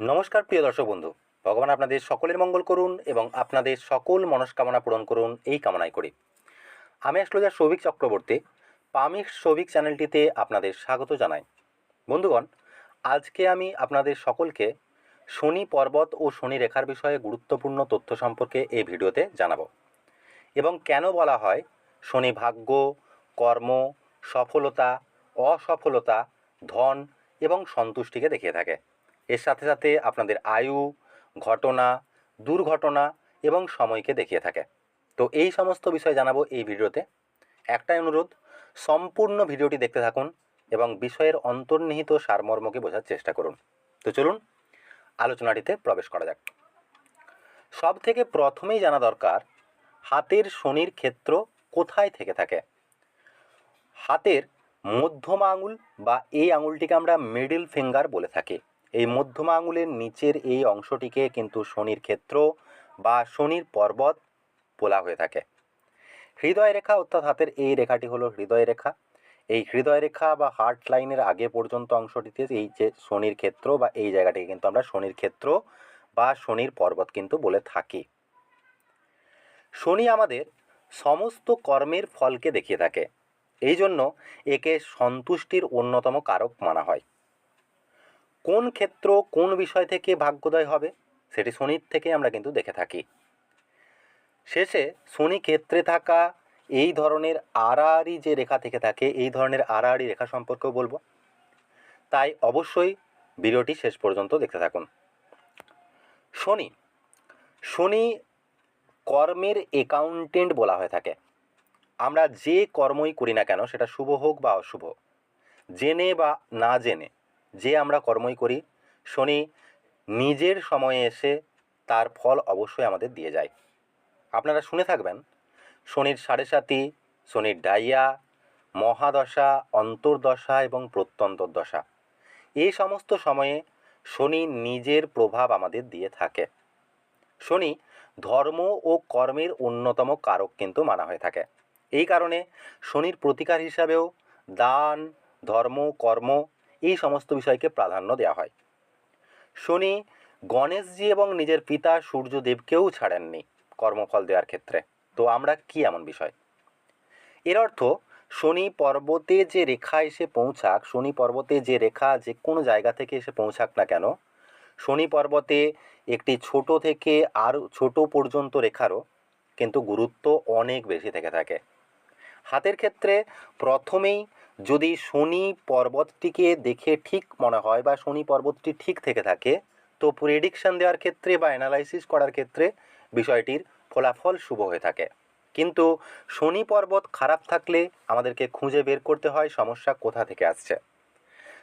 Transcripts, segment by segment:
নমস্কার, প্রিয় দর্শক বন্ধু। ভগবান আপনাদের সকলের মঙ্গল করুন এবং আপনাদের সকল মনস্কামনা পূরণ করুন এই কামনাই করি। আমি অ্যাস্ট্রোলজার সৌভিক চক্রবর্তী পামিক সৌভিক চ্যানেলটিতে আপনাদের স্বাগত জানাই। বন্ধুগণ, আজকে আমি আপনাদের সকলকে শনি পর্বত ও শনি রেখার বিষয়ে গুরুত্বপূর্ণ তথ্য সম্পর্কে এই ভিডিওতে জানাব এবং কেন বলা হয় শনি ভাগ্য, কর্ম, সফলতা, অসফলতা, ধন এবং সন্তুষ্টিকে দেখিয়ে থাকে। এর সাথে সাথে আপনাদের আয়ু, ঘটনা, দুর্ঘটনা এবং সময়কে দেখিয়ে থাকে। তো এই সমস্ত বিষয় জানাব এই ভিডিওতে। একটাই অনুরোধ, সম্পূর্ণ ভিডিওটি দেখতে থাকুন এবং বিষয়ের অন্তর্নিহিত সারমর্মকে বোঝার চেষ্টা করুন। তো চলুন, আলোচনাটিতে প্রবেশ করা যাক। সব থেকে প্রথমেই জানা দরকার, হাতের শনির ক্ষেত্র কোথায় থেকে থাকে? হাতের মধ্যমা আঙুল বা এই আঙুলটিকে আমরা মিডিল ফিঙ্গার বলে থাকি। এই মধ্যমা আঙুলের নিচের এই অংশটিকে কিন্তু শনির ক্ষেত্র বা শনির পর্বত বলা হয়ে থাকে। হৃদয় রেখা অর্থাৎ হাতের এই রেখাটি হলো হৃদয় রেখা। এই হৃদয় রেখা বা হার্ট লাইনের আগে পর্যন্ত অংশটিতে এই যে শনির ক্ষেত্র বা এই জায়গাটিকে কিন্তু আমরা শনির ক্ষেত্র বা শনির পর্বত কিন্তু বলে থাকি। শনি আমাদের সমস্ত কর্মের ফলকে দেখিয়ে থাকে। এই জন্য একে সন্তুষ্টির অন্যতম কারক মানা হয়। কোন ক্ষেত্র কোন বিষয় থেকে ভাগ্যোদয় হবে সেটি শনির থেকে আমরা কিন্তু দেখে থাকি। শেষে শনি ক্ষেত্রে থাকা এই ধরনের আড়াআড়ি যে রেখা থেকে থাকে, এই ধরনের আড়াআড়ি রেখা সম্পর্কেও বলব। তাই অবশ্যই ভিডিওটি শেষ পর্যন্ত দেখতে থাকুন। শনি শনি কর্মের অ্যাকাউন্টেন্ট বলা হয়ে থাকে। আমরা যে কর্মই করি না কেন, সেটা শুভ হোক বা অশুভ জেনে বা না জেনে যে আমরা কর্মই করি, শনি নিজের সময়ে এসে তার ফল অবশ্যই আমাদের দিয়ে যায়। আপনারা শুনে থাকবেন, শনির সাড়ে সাতি শনির ডাইয়া, মহাদশা, অন্তর্দশা এবং প্রত্যন্তর্দশা এই সমস্ত সময়ে শনি নিজের প্রভাব আমাদের দিয়ে থাকে। শনি ধর্ম ও কর্মের অন্যতম কারক কিন্তু মানা হয়ে থাকে। এই কারণে শনির প্রতিকার হিসাবেও দান, ধর্ম, কর্ম এই সমস্ত বিষয়কে প্রাধান্য দেওয়া হয়। শনি গণেশজি এবং নিজের পিতা সূর্যদেবকেও ছাড়েননি কর্মফল দেওয়ার ক্ষেত্রে। তো আমরা কি এমন বিষয়? এর অর্থ শনি পর্বতে যে রেখা এসে পৌঁছাক, শনি পর্বতে যে রেখা যে কোনো জায়গা থেকে এসে পৌঁছাক না কেন, শনি পর্বতে একটি ছোট থেকে আর ছোট পর্যন্ত রেখারও কিন্তু গুরুত্ব অনেক বেশি থেকে থাকে। হাতের ক্ষেত্রে প্রথমেই যদি শনি পর্বতটিকে দেখে ঠিক মনে হয় বা শনি পর্বতটি ঠিক থেকে থাকে, তো প্রেডিকশন দেওয়ার ক্ষেত্রে বা অ্যানালাইসিস করার ক্ষেত্রে বিষয়টির ফলাফল শুভ হয়ে থাকে। কিন্তু শনি পর্বত খারাপ থাকলে আমাদেরকে খুঁজে বের করতে হয় সমস্যা কোথা থেকে আসছে।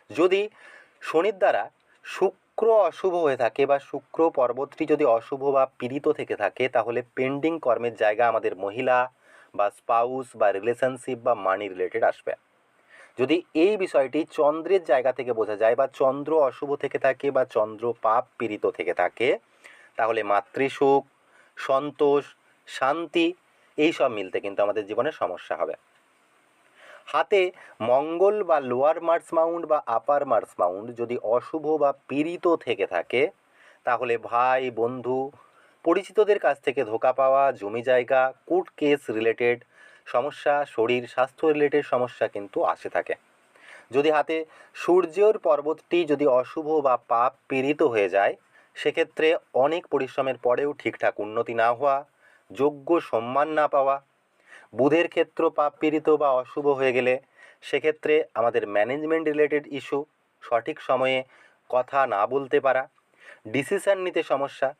যদি শনির দ্বারা শুক্র অশুভ হয়ে থাকে বা শুক্র পর্বতটি যদি অশুভ বা পীড়িত থেকে থাকে, তাহলে পেন্ডিং কর্মের জায়গা আমাদের মহিলা বা স্পাউস বা রিলেশনশিপ বা মানি রিলেটেড আসবে। যদি এই বিষয়টি চন্দ্রের জায়গা থেকে বোঝা যায় বা চন্দ্র অশুভ থেকে থাকে বা চন্দ্র পাপ পীড়িত থেকে থাকে, তাহলে মাতৃসুখ, সন্তোষ, শান্তি এই সব মিলতে কিন্তু আমাদের জীবনে সমস্যা হবে। হাতে মঙ্গল বা লোয়ার মার্স মাউন্ট বা আপার মার্স মাউন্ট যদি অশুভ বা পীড়িত থেকে থাকে, তাহলে ভাই, বন্ধু, পরিচিতদের কাছ থেকে ধোকা পাওয়া, জমি জায়গা কোর্ট কেস রিলেটেড সমস্যা, শরীর স্বাস্থ্য রিলেটেড সমস্যা কিন্তু আসে থাকে। যদি হাতে সূর্যের পর্বতটি যদি অশুভ বা পাপ পীড়িত হয়ে যায়, সেক্ষেত্রে অনেক পরিশ্রমের পরেও ঠিকঠাক উন্নতি না হওয়া, যোগ্য সম্মান না পাওয়া, বুধের ক্ষেত্র পাপ পীড়িত বা অশুভ হয়ে গেলে সেক্ষেত্রে আমাদের ম্যানেজমেন্ট রিলেটেড ইস্যু সঠিক সময়ে কথা না বলতে পারা ডিসিশন নিতে সমস্যা,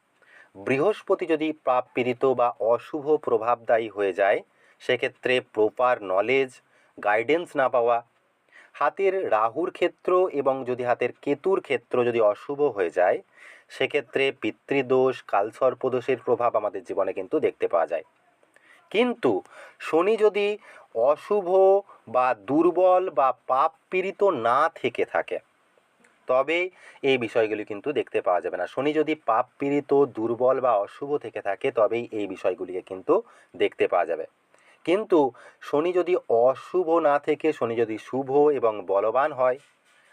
বৃহস্পতি যদি পাপ পীড়িত বা অশুভ প্রভাবদায়ী হয়ে যায় সেক্ষেত্রে প্রপার নলেজ গাইডেন্স না পাওয়া, হাতের রাহুর ক্ষেত্র এবং যদি হাতের কেতুর ক্ষেত্র যদি অশুভ হয়ে যায়, সেক্ষেত্রে পিতৃদোষ, কালসর্পদোষের প্রভাব আমাদের জীবনে কিন্তু দেখতে পাওয়া যায়। কিন্তু শনি যদি অশুভ বা দুর্বল বা পাপ পীড়িত না থেকে থাকে, তবে এই বিষয়গুলি কিন্তু দেখতে পাওয়া যাবে না। শনি যদি পাপ পীড়িত, দুর্বল বা অশুভ থেকে থাকে, তবেই এই বিষয়গুলিকে কিন্তু দেখতে পাওয়া যাবে। কিন্তু শনি যদি অশুভ না থেকে, শনি যদি শুভ এবং বলবান হয়,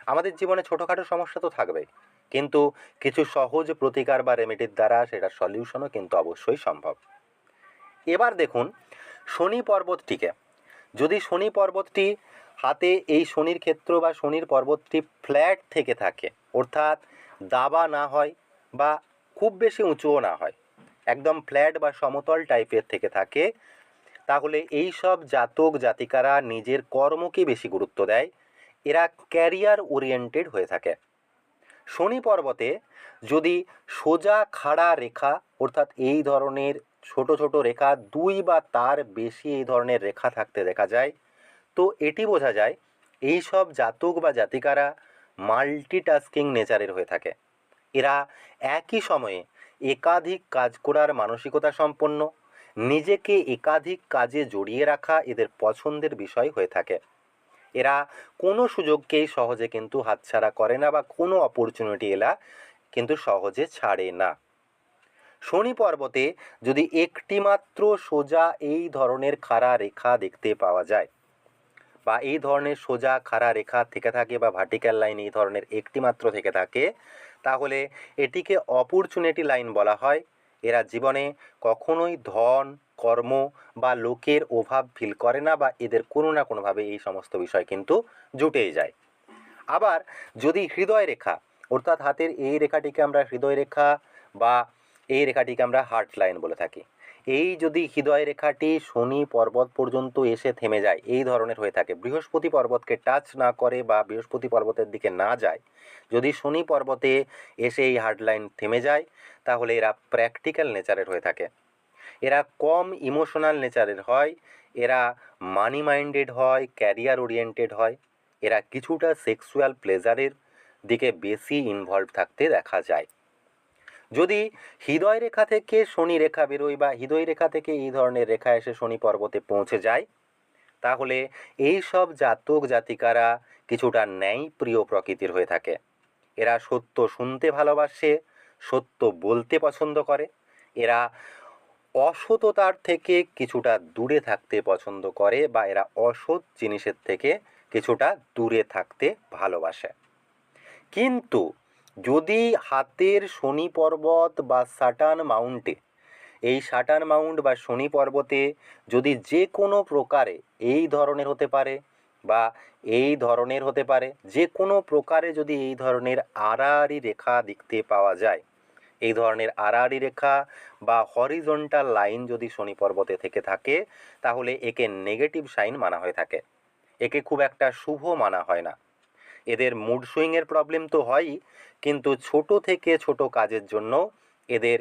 আমাদের জীবনে ছোটোখাটো সমস্যা তো থাকবেই। কিন্তু কিছু সহজ প্রতিকার বা রেমেডির দ্বারা সেটার সলিউশনও কিন্তু অবশ্যই সম্ভব। এবার দেখুন, শনি পর্বতটিকে। যদি শনি পর্বতটি হাতে এই শনির ক্ষেত্র বা শনির পর্বতটি ফ্ল্যাট থেকে থাকে, অর্থাৎ দাবা না হয় বা খুব বেশি উঁচুও না হয়, একদম ফ্ল্যাট বা সমতল টাইপের থেকে থাকে তাহলে এই সব জাতক জাতিকারা নিজের কর্মকে বেশি গুরুত্ব দেয়, এরা ক্যারিয়ার ওরিয়েন্টেড হয়ে থাকে। শনি পর্বতে যদি সোজা খাড়া রেখা, অর্থাৎ এই ধরনের ছোট ছোট রেখা, দুই বা তার বেশি এই ধরনের রেখা থাকতে দেখা যায়, তো এটি বোঝা যায় এই সব জাতক বা জাতিকারা মাল্টিটাস্কিং নেচারের হয়ে থাকে। এরা একই সময়ে একাধিক কাজ করার মানসিকতা সম্পন্ন নিজেকে একাধিক কাজে জড়িয়ে রাখা এদের পছন্দের বিষয় হয়ে থাকে। এরা কোনো সুযোগকেই সহজে কিন্তু হাতছাড়া করে না বা কোনো অপরচুনিটি এলা কিন্তু সহজে ছাড়ে না। শনি পর্বতে যদি একটিমাত্র সোজা এই ধরনের খাড়া রেখা দেখতে পাওয়া যায় বা এই ধরনের সোজা খাড়া রেখা থেকে থাকে বা ভার্টিক্যাল লাইন এই ধরনের একটিমাত্র থেকে থাকে, তাহলে এটিকে অপরচুনিটি লাইন বলা হয়। এরা জীবনে কখনোই ধন, কর্ম বা লোকের অভাব ফিল করে না বা এদের কোনো না কোনোভাবে এই সমস্ত বিষয় কিন্তু জুটেই যায়। আবার যদি হৃদয় রেখা, অর্থাৎ হাতের এই রেখাটিকে আমরা হৃদয় রেখা বা এই রেখাটিকে আমরা হার্ট লাইন বলে থাকি। এই যদি হৃদয় রেখাটি শনি পর্বত পর্যন্ত এসে থেমে যায়, এই ধরনের হয়ে থাকে। বৃহস্পতি পর্বতকে টাচ না করে বা বৃহস্পতি পর্বতের দিকে না যায়। যদি শনি পর্বতে এসে এই হার্ড লাইন থেমে যায়, তাহলে এরা প্র্যাকটিক্যাল নেচারের হয়ে থাকে। এরা কম ইমোশনাল নেচারের হয়, এরা মানি মাইন্ডেড হয় ক্যারিয়ার ওরিয়েন্টেড হয়, এরা কিছুটা সেক্সুয়াল প্লেজারের দিকে বেশি ইনভলভ থাকতে দেখা যায়। যদি হৃদয় রেখা থেকে শনি রেখা বেরোয় বা হৃদয় রেখা থেকে এই ধরনের রেখা এসে শনি পর্বতে পৌঁছে যায়, তাহলে এই সব জাতক জাতিকারা কিছুটা ন্যায় প্রিয় প্রকৃতির হয়ে থাকে। এরা সত্য শুনতে ভালোবাসে, সত্য বলতে পছন্দ করে, এরা অসততার থেকে কিছুটা দূরে থাকতে পছন্দ করে বা এরা অসৎ জিনিসের থেকে কিছুটা দূরে থাকতে ভালোবাসে। কিন্তু যদি হাতের শনি পর্বত বা সাটান মাউন্টে, এই সাটান মাউন্ট বা শনি পর্বতে যদি যে কোনো প্রকারে এই ধরনের হতে পারে বা এই ধরনের হতে পারে, যে কোনো প্রকারে যদি এই ধরনের আড়াআড়ি রেখা দেখতে পাওয়া যায়, এই ধরনের আড়াআড়ি রেখা বা হরিজন্টাল লাইন যদি শনি পর্বতে থেকে থাকে, তাহলে একে নেগেটিভ সাইন মানা হয়ে থাকে। একে খুব একটা শুভ মানা হয় না। এদের মুড সুইংয়ের প্রবলেম তো হয়ই, কিন্তু ছোট থেকে ছোট কাজের জন্য এদের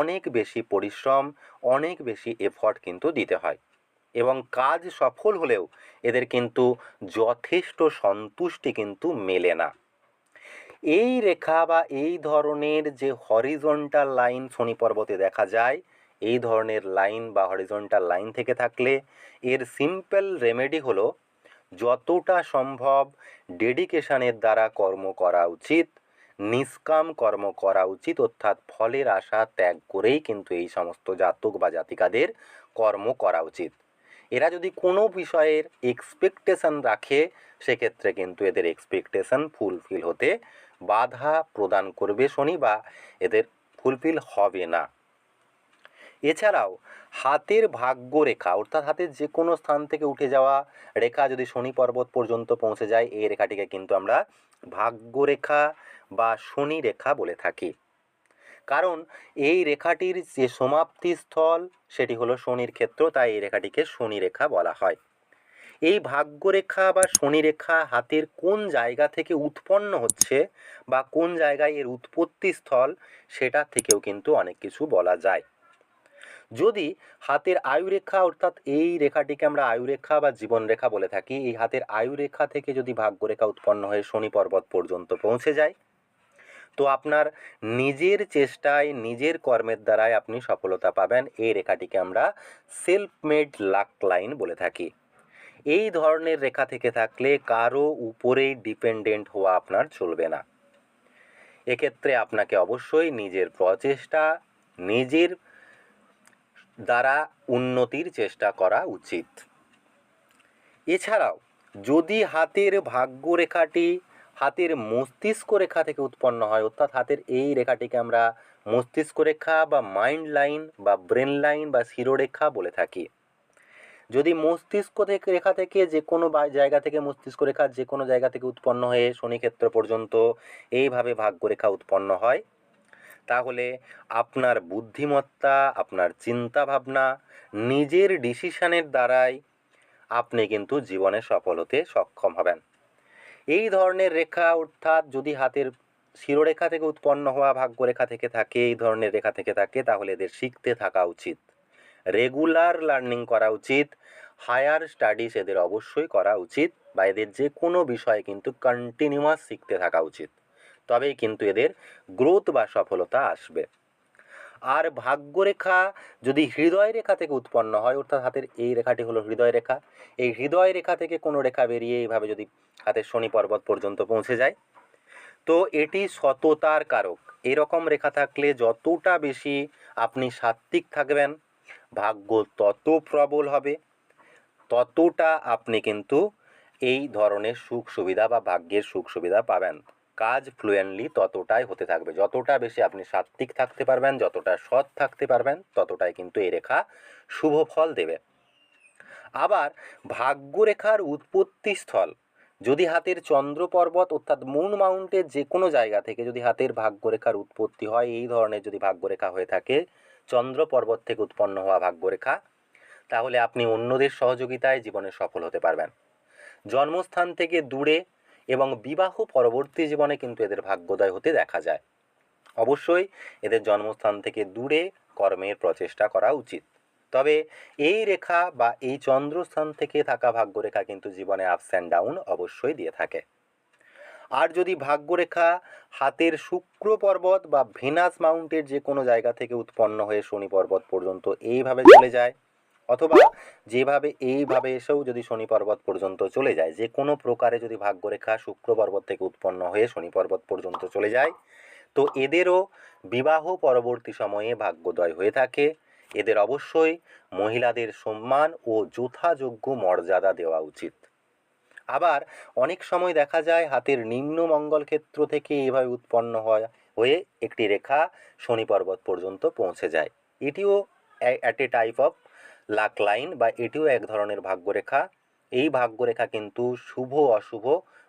অনেক বেশি পরিশ্রম, অনেক বেশি এফর্ট কিন্তু দিতে হয়। এবং কাজ সফল হলেও এদের কিন্তু যথেষ্ট সন্তুষ্টি কিন্তু মেলে না। এই রেখা বা এই ধরনের যে হরিজন্টাল লাইন শনি পর্বতে দেখা যায়, এই ধরনের লাইন বা হরিজন্টাল লাইন থেকে থাকলে এর সিম্পল রেমেডি হলো যতটা সম্ভব ডেডিকেশনের দ্বারা কর্ম করা উচিত, নিষ্কাম কর্ম করা উচিত, অর্থাৎ ফলের আশা ত্যাগ করেই কিন্তু এই সমস্ত জাতক বা জাতিকাদের কর্ম করা উচিত। এরা যদি কোনো বিষয়ের এক্সপেকটেশন রাখে, সেক্ষেত্রে কিন্তু এদের এক্সপেকটেশন ফুলফিল হতে বাধা প্রদান করবে শনি বা এদের ফুলফিল হবে না। এছাড়াও হাতের ভাগ্য রেখা অর্থাৎ হাতের যে কোনো স্থান থেকে উঠে যাওয়া রেখা যদি শনি পর্বত পর্যন্ত পৌঁছে যায়, এই রেখাটিকে কিন্তু আমরা ভাগ্যরেখা বা শনি রেখা বলে থাকি। কারণ এই রেখাটির যে সমাপ্তি স্থল, সেটি হলো শনির ক্ষেত্র, তাই এই রেখাটিকে শনি রেখা বলা হয়। এই ভাগ্যরেখা বা শনি রেখা হাতের কোন জায়গা থেকে উৎপন্ন হচ্ছে বা কোন জায়গায় এর উৎপত্তি স্থল, সেটা থেকেও কিন্তু অনেক কিছু বলা যায়। যদি হাতের আয়ুরেখা অর্থাৎ এই রেখাটিকে আমরা আয়ুরেখা বা জীবনরেখা বলে থাকি, এই হাতের আয়ুরেখা থেকে যদি ভাগ্যরেখা উৎপন্ন হয়ে শনি পর্বত পর্যন্ত পৌঁছে যায়, তো আপনার নিজের চেষ্টায়, নিজের কর্মের দ্বারাই আপনি সফলতা পাবেন। এই রেখাটিকে আমরা সেলফ মেড লাক লাইন বলে থাকি। এই ধরনের রেখা থেকে থাকলে কারও উপরেই ডিপেন্ডেন্ট হওয়া আপনার চলবে না। এক্ষেত্রে আপনাকে অবশ্যই নিজের প্রচেষ্টা, নিজের দ্বারা উন্নতির চেষ্টা করা উচিত। এছাড়াও, যদি হাতের ভাগ্যরেখাটি হাতের মস্তিষ্ক রেখা থেকে উৎপন্ন হয়, অর্থাৎ হাতের এই রেখাটিকে আমরা মস্তিষ্ক রেখা বা মাইন্ড লাইন বা ব্রেন লাইন বা শিরোরেখা বলে থাকি। যদি মস্তিষ্ক থেকে, রেখা থেকে যে কোনো জায়গা থেকে মস্তিষ্ক রেখা যে কোনো জায়গা থেকে উৎপন্ন হয়ে শনিক্ষেত্র পর্যন্ত এইভাবে ভাগ্যরেখা উৎপন্ন হয় তাহলে আপনার বুদ্ধিমত্তা, আপনার চিন্তা ভাবনা নিজের ডিসিশানের দ্বারাই আপনি কিন্তু জীবনে সফল হতে সক্ষম হবেন। এই ধরনের রেখা অর্থাৎ যদি হাতের শিরোরেখা থেকে উৎপন্ন হওয়া ভাগ্যরেখা থেকে থাকে, এই ধরনের রেখা থেকে থাকে, তাহলে এদের শিখতে থাকা উচিত। রেগুলার লার্নিং করা উচিত। হায়ার স্টাডিজ এদের অবশ্যই করা উচিত বা এদের যে কোনো বিষয়ে কিন্তু কন্টিনিউয়াস শিখতে থাকা উচিত। তবেই কিন্তু এদের গ্রোথ বা সফলতা আসবে। আর ভাগ্যরেখা যদি হৃদয় রেখা থেকে উৎপন্ন হয়, অর্থাৎ হাতের এই রেখাটি হলো হৃদয় রেখা, এই হৃদয় রেখা থেকে কোনো রেখা বেরিয়ে এইভাবে যদি হাতের শনি পর্বত পর্যন্ত পৌঁছে যায়, তো এটি সততার কারক। এরকম রেখা থাকলে যতটা বেশি আপনি সাত্ত্বিক থাকবেন, ভাগ্য তত প্রবল হবে, ততটা আপনি কিন্তু এই ধরনের সুখ সুবিধা বা ভাগ্যের সুখ সুবিধা পাবেন। কাজ ফ্লুয়েন্টলি ততটাই হতে থাকবে। যতটা বেশি আপনি সাত্ত্বিক থাকতে পারবেন, যতটা সৎ থাকতে পারবেন, ততটাই কিন্তু এই রেখা শুভ ফল দেবে। আবার ভাগ্যরেখার উৎপত্তি স্থল। যদি হাতের চন্দ্র পর্বত অর্থাৎ মুন মাউন্টের যে কোনো জায়গা থেকে যদি হাতের ভাগ্যরেখার উৎপত্তি হয়, এই ধরনের যদি ভাগ্যরেখা হয়ে থাকে, চন্দ্র পর্বত থেকে উৎপন্ন হওয়া ভাগ্যরেখা, তাহলে আপনি অন্যদের সহযোগিতায় জীবনে সফল হতে পারবেন। জন্মস্থান থেকে দূরে এবং বিবাহ পরবর্তী জীবনে কিন্তু এদের ভাগ্যোদয় হতে দেখা যায়। অবশ্যই এদের জন্মস্থান থেকে দূরে কর্মের প্রচেষ্টা করা উচিত। তবে এই রেখা বা এই চন্দ্রস্থান থেকে থাকা ভাগ্যরেখা কিন্তু জীবনে আপস অ্যান্ড ডাউন অবশ্যই দিয়ে থাকে। আর যদি ভাগ্যরেখা হাতের শুক্র পর্বত বা ভেনাস মাউন্টের যে কোনো জায়গা থেকে উৎপন্ন হয়ে শনি পর্বত পর্যন্ত এইভাবে চলে যায় অথবা যেভাবে এইভাবে এসেও যদি শনি পর্বত পর্যন্ত চলে যায়, যে কোনো প্রকারে যদি ভাগ্যরেখা শুক্র পর্বত থেকে উৎপন্ন হয়ে শনি পর্বত পর্যন্ত চলে যায়, তো এদেরও বিবাহ পরবর্তী সময়ে ভাগ্যোদয় হয়ে থাকে। এদের অবশ্যই মহিলাদের সম্মান ও যথাযোগ্য মর্যাদা দেওয়া উচিত। আবার অনেক সময় দেখা যায় হাতের নিম্ন মঙ্গল ক্ষেত্র থেকে এভাবে উৎপন্ন হয়, হয়ে একটি রেখা শনি পর্বত পর্যন্ত পৌঁছে যায়। এটিও at a type of luck line বা এটিও এক ধরনের ভাগ্যরেখা। এই ভাগ্যরেখা কিন্তু শুভ অশুভ,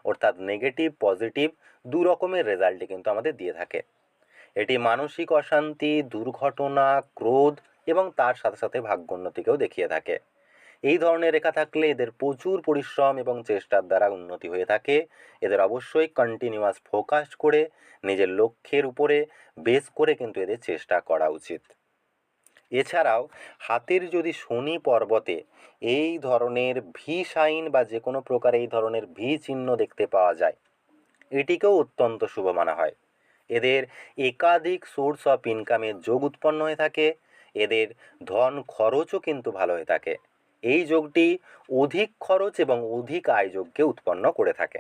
অর্থাৎ নেগেটিভ পজিটিভ দু রকমের রেজাল্টই কিন্তু আমাদের দিয়ে থাকে। এটি মানসিক অশান্তি, দুর্ঘটনা, ক্রোধ এবং তার সাথে সাথে ভাগ্যোন্নতিকেও দেখিয়ে থাকে। এই ধরনের রেখা থাকলে এদের প্রচুর পরিশ্রম এবং চেষ্টার দ্বারা উন্নতি হয়ে থাকে। এদের অবশ্যই কন্টিনিউয়াস ফোকাস করে, নিজের লক্ষ্যের উপরে বেস করে কিন্তু এদের চেষ্টা করা উচিত। এছাড়াও হাতের যদি শনি পর্বতে এই ধরনের ভি সাইন বা যে কোনো প্রকার এই ধরনের ভি চিহ্ন দেখতে পাওয়া যায়, এটিকেও অত্যন্ত শুভ মানা হয়। এদের একাধিক সোর্স অফ ইনকামের যোগ উৎপন্ন হয়ে থাকে, এদের ধন খরচও কিন্তু ভালো হয়ে থাকে। এই যোগটি অধিক খরচ এবং অধিক আয় যোগকে উৎপন্ন করে থাকে।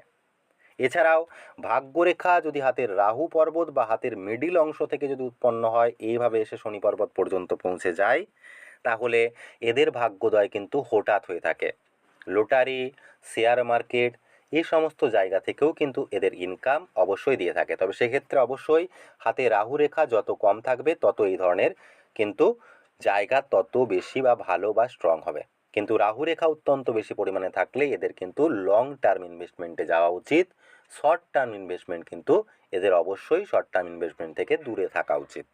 এছাড়াও ভাগ্যরেখা যদি হাতের রাহু পর্বত বা হাতের মিডিল অংশ থেকে যদি উৎপন্ন হয় এইভাবে এসে শনি পর্বত পর্যন্ত পৌঁছে যায়, তাহলে এদের ভাগ্যোদয় কিন্তু হঠাৎ হয়ে থাকে। লটারি শেয়ার মার্কেট এই সমস্ত জায়গা থেকেও কিন্তু এদের ইনকাম অবশ্যই দিয়ে থাকে। তবে সেক্ষেত্রে অবশ্যই হাতে রাহু রেখা যত কম থাকবে, তত এই ধরনের কিন্তু জায়গা তত বেশি বা ভালো বা স্ট্রং হবে। কিন্তু রাহু রেখা অত্যন্ত বেশি পরিমাণে থাকলে এদের কিন্তু লং টার্ম ইনভেস্টমেন্টে যাওয়া উচিত। শর্ট টার্ম ইনভেস্টমেন্ট কিন্তু এদের অবশ্যই শর্ট টার্ম ইনভেস্টমেন্ট থেকে দূরে থাকা উচিত।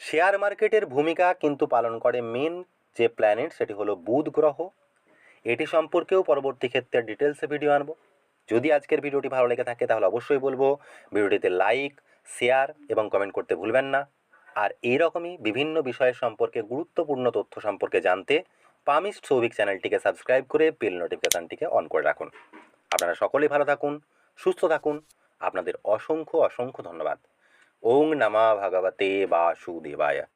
শেয়ার মার্কেটের ভূমিকা কিন্তু পালন করে মেন যে প্ল্যানেট সেটি হলো বুধ গ্রহ। এটি সম্পর্কেও পরবর্তী ক্ষেত্রে ডিটেলসে ভিডিও আনব। যদি আজকের ভিডিওটি ভালো লেগে থাকে তাহলে অবশ্যই বলব ভিডিওটিতে লাইক শেয়ার এবং কমেন্ট করতে ভুলবেন না। আর এইরকমই বিভিন্ন বিষয়ের সম্পর্কে গুরুত্বপূর্ণ তথ্য সম্পর্কে জানতে পামিস্ট সৌভিক চ্যানেলটিকে সাবস্ক্রাইব করে বেল নোটিফিকেশানটিকে অন করে রাখুন। আপনারা সকলেই ভালো থাকুন সুস্থ থাকুন। আপনাদের অসংখ্য অসংখ্য ধন্যবাদ। ওং নমা ভাগবতে বাসুদেবায়।